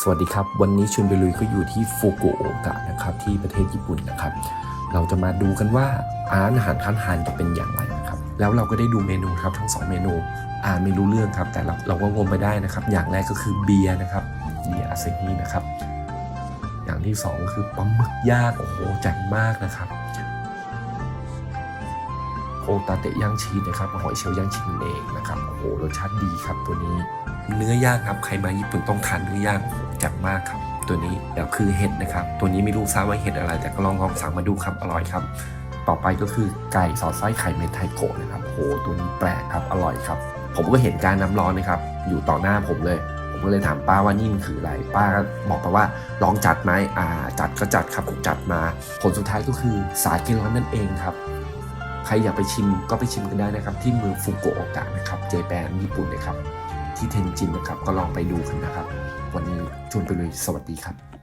สวัสดีครับ วันนี้ชวนไปลุยก็อยู่ที่ฟุกุโอกะนะครับที่ประเทศญี่ปุ่นนะครับ เราจะมาดูกันว่าอาหารคันฮานจะเป็นอย่างไรนะครับ แล้วเราก็ได้ดูเมนูครับทั้งสองเมนูอ่านไม่รู้เรื่องครับ แต่เราเราก็งมไปได้นะครับ อย่างแรกก็คือเบียร์นะครับเบียร์อาเซฮีนะครับ อย่างที่สองก็คือปลาหมึกย่างโอ้โหแจ่มมากนะครับ โอตาเตะย่างชีสนะครับหอยเชลย่างชีสนั่นเองนะครับโอ้โหรสชาติดีครับตัวนี้ เนื้อย่างครับใครมาญี่ปุ่นต้องทานเนื้อย่างจ่มมากครับ ตัวนี้เดี๋ยวคือเห็ดนะครับ ตัวนี้ไม่รู้ทราบว่าเห็ดอะไร แต่ก็ลองลองสั่งมาดูครับอร่อยครับ ต่อไปก็คือไก่สอดไส้ไข่เม็ดไทโกะนะครับโอ้โหตัวนี้แปลกครับอร่อยครับ ผมก็เห็นการน้ำร้อนนะครับอยู่ต่อหน้าผมเลยผมก็เลยถามป้าว่านี่มันคืออะไร ป้าก็บอกมาว่าลองจัดไหมอ่าจัดก็จัดครับผมจัดมา ผลสุดท้ายก็คือสาเกร้อนนั่นเองครับ ใครอยากไปชิมก็ไปชิมกันได้นะครับ ที่เมืองฟุกุโอกะนะครับเจแปนญี่ปุ่นนะครับ ที่เทนจินนะครับก็ลองไปดูกันนะครับ วันนี้ชวนไปเลยสวัสดีครับ